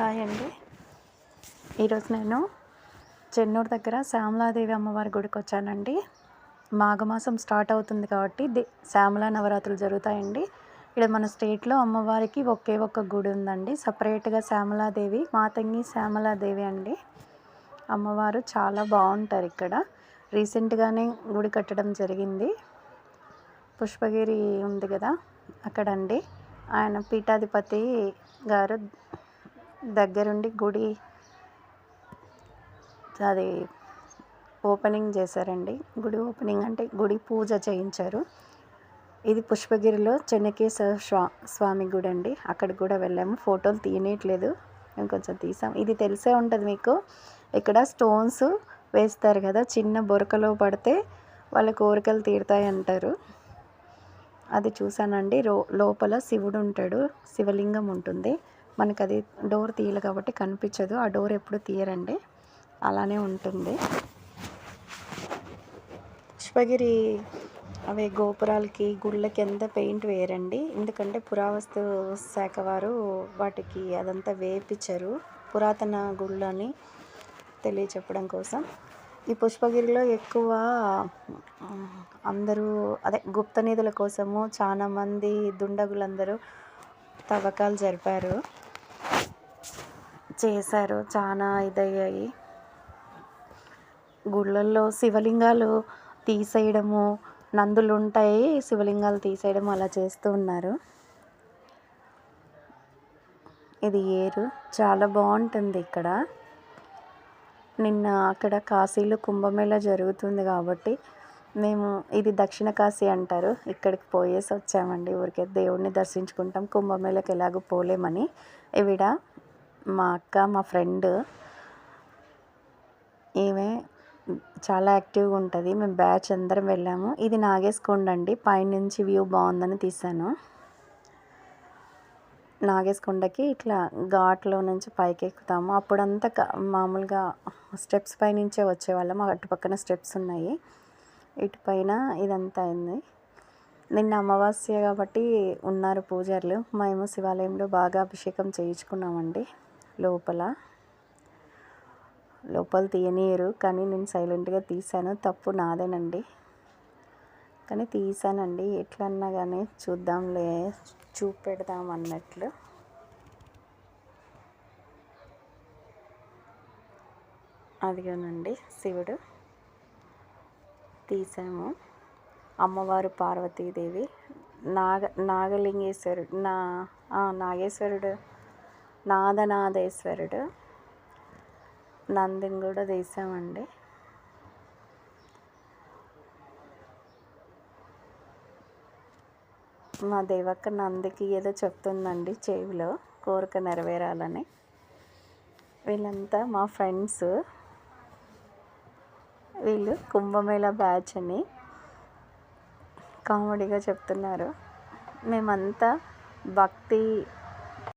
Hi అండి. ఈరోజు నేను చెన్నూరు దగ్గర శ్యామలాదేవి అమ్మవారి గుడికి వచ్చానండి. మాఘమాసం స్టార్ట్ అవుతుంది కాబట్టి దే శ్యామలా నవరాత్రులు జరుగుతాయండి. ఇక్కడ మన స్టేట్లో అమ్మవారికి ఒకే ఒక్క గుడి ఉందండి. సపరేట్గా శ్యామలాదేవి మాతంగి శ్యామలాదేవి అండి. అమ్మవారు చాలా బాగుంటారు ఇక్కడ. రీసెంట్గానే గుడి కట్టడం జరిగింది. పుష్పగిరి ఉంది కదా అక్కడండి. ఆయన పీఠాధిపతి గారు దగ్గరుండి గుడి అది ఓపెనింగ్ చేశారండి. గుడి ఓపెనింగ్ అంటే గుడి పూజ చేయించారు. ఇది పుష్పగిరిలో చెన్నకేశ్వర స్వా స్వామి గుడి అండి. అక్కడికి కూడా వెళ్ళాము. ఫోటోలు తీయనట్లేదు మేము కొంచెం తీసాం. ఇది తెలిసే ఉంటుంది మీకు. ఇక్కడ స్టోన్స్ వేస్తారు కదా చిన్న బొరకలో పడితే వాళ్ళ కోరికలు తీరుతాయి అంటారు. అది చూసానండి రో లోపల శివుడు ఉంటాడు. శివలింగం ఉంటుంది. మనకు అది డోర్ తీయలు కాబట్టి కనిపించదు. ఆ డోర్ ఎప్పుడు తీయరండి. అలానే ఉంటుంది. పుష్పగిరి అవి గోపురాలకి గుళ్ళకి ఎంత పెయింట్ వేయరండి. ఎందుకంటే పురావస్తు శాఖ వారు వాటికి అదంతా వేపించరు పురాతన గుళ్ళని తెలియచెప్పడం కోసం. ఈ పుష్పగిరిలో ఎక్కువ అందరూ అదే గుప్త నిధుల కోసము చాలామంది దుండగులందరూ తవ్వకాలు జరిపారు. చేశారు. చాలా ఇదయ్యాయి. గుళ్ళల్లో శివలింగాలు తీసేయడము నందులు ఉంటాయి శివలింగాలు తీసేయడం అలా చేస్తూ ఉన్నారు. ఇది ఏరు. చాలా బాగుంటుంది ఇక్కడ. నిన్న అక్కడ కాశీలో కుంభమేళ జరుగుతుంది కాబట్టి మేము ఇది దక్షిణ కాశీ అంటారు. ఇక్కడికి పోయేసి వచ్చామండి. ఊరికే దేవుడిని దర్శించుకుంటాం. కుంభమేళకి ఎలాగో పోలేమని. ఇవిడ మా అక్క మా ఫ్రెండ్ ఈమె చాలా యాక్టివ్గా ఉంటుంది. మేము బ్యాచ్ అందరం వెళ్ళాము. ఇది నాగేసుకొండ అండి. పైనుంచి వ్యూ బాగుందని తీసాను నాగేసుకొండకి ఇట్లా ఘాట్లో నుంచి పైకి ఎక్కుతాము అప్పుడంతా మామూలుగా స్టెప్స్ పైనుంచే వచ్చేవాళ్ళం. అటుపక్కన స్టెప్స్ ఉన్నాయి. ఇటు పైన ఇదంతా అయింది. నిన్న అమావాస్య కాబట్టి ఉన్నారు పూజారులు. మేము శివాలయంలో బాగా అభిషేకం చేయించుకున్నామండి. లోపల. లోపల తీయనీయరు కానీ నేను సైలెంట్గా తీసాను తప్పు నాదేనండి. కానీ తీసానండి ఎట్లన్నా కానీ చూద్దాంలే చూపెడదాం అన్నట్లు. అదిగోనండి శివుడు. తీసాము. అమ్మవారు పార్వతీదేవి. నాగ నాగలింగేశ్వరుడు నా నాగేశ్వరుడు నాదనాదేశ్వరుడు. నందిని కూడా తీసామండి మా దేవక్క నందికి ఏదో చెప్తుందండి చెవిలో కోరిక నెరవేరాలని. వీళ్ళంతా మా ఫ్రెండ్స్. వీళ్ళు కుంభమేళ బ్యాచ్ అని కామెడీగా చెప్తున్నారు. మేమంతా భక్తి